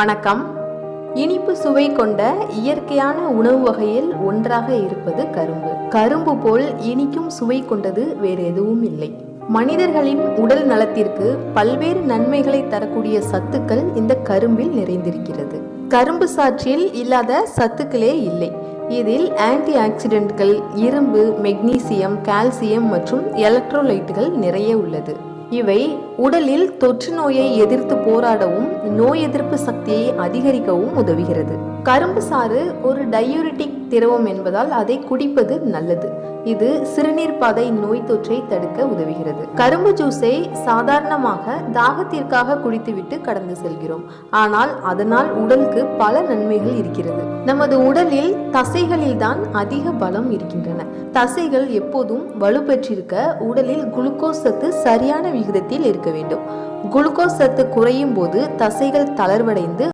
வணக்கம். இனிப்பு சுவை கொண்ட இயற்கையான உணவு வகையில் ஒன்றாக இருப்பது கரும்பு. கரும்பு போல் இனிக்கும் சுவை கொண்டது வேறு எதுவும் இல்லை. மனிதர்களின் உடல் நலத்திற்கு பல்வேறு நன்மைகளை தரக்கூடிய சத்துக்கள் இந்த கரும்பில் நிறைந்திருக்கிறது. கரும்பு சாற்றில் இல்லாத சத்துக்களே இல்லை. இதில் ஆன்டி ஆக்சிடென்ட்கள் இரும்பு மெக்னீசியம் கால்சியம் மற்றும் எலக்ட்ரோலைட்டுகள் நிறைய உள்ளது. இவை உடலில் தொற்று நோயை எதிர்த்து போராடவும் நோய் எதிர்ப்பு சக்தியை அதிகரிக்கவும் உதவுகிறது. கரும்பு சாறு ஒரு டயூரிட்டிக் திரவம் என்பதால் அதை குடிப்பது நல்லது. இது சிறுநீர் பாதை நோய் தொற்றை தடுக்க உதவுகிறது. கரும்பு ஜூஸை சாதாரணமாக தாகத்திற்காக குடித்துவிட்டு கடந்து செல்கிறோம். ஆனால் அதனால் உடலுக்கு பல நன்மைகள் இருக்கிறது. நமது உடலில் தசைகளில் தான் அதிக பலம் இருக்கின்றன. தசைகள் எப்போதும் வலுப்பெற்றிருக்க உடலில் குளுக்கோஸ் சத்து சரியான விகிதத்தில் இருக்க வேண்டும். குளுக்கோஸ் சத்து குறையும் போது தசைகள் தளர்வடைந்து